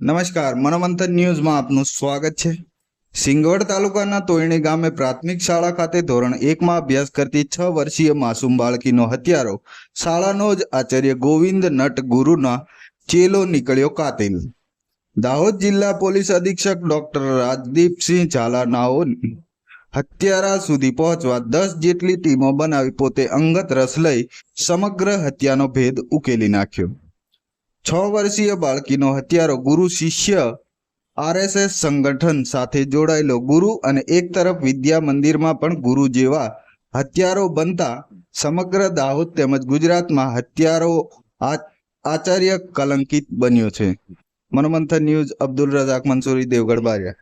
નમસ્કાર, મનોમંથન ન્યૂઝમાં આપનું સ્વાગત છે. સિંગવડ તાલુકાના તોયણી ગામે પ્રાથમિક શાળા ખાતે ધોરણ એકમાં અભ્યાસ કરતી છ વર્ષીય માસૂમ બાળકીનો હત્યારો શાળાનો જ આચાર્ય ગોવિંદ નટ ગુરુના ચેલો નીકળ્યો કાતિલ. દાહોદ જિલ્લા પોલીસ અધિક્ષક ડોક્ટર રાજદીપસિંહ ઝાલાનાઓ હત્યારા સુધી પહોંચવા દસ જેટલી ટીમો બનાવી પોતે અંગત રસ લઈ સમગ્ર હત્યાનો ભેદ ઉકેલી નાખ્યો. છ વર્ષીય બાળકીનો હત્યારો ગુરુ શિષ્ય આરએસએસ સંગઠન સાથે જોડાયેલો ગુરુ અને એક તરફ વિદ્યા મંદિરમાં પણ ગુરુ જેવા હત્યારો બનતા સમગ્ર દાહોદ તેમજ ગુજરાતમાં હત્યારો આચાર્ય કલંકિત બન્યો છે. મનોમંથન ન્યૂઝ અબ્દુલ રઝાક મંસૂરી, દેવગઢ બારિયા.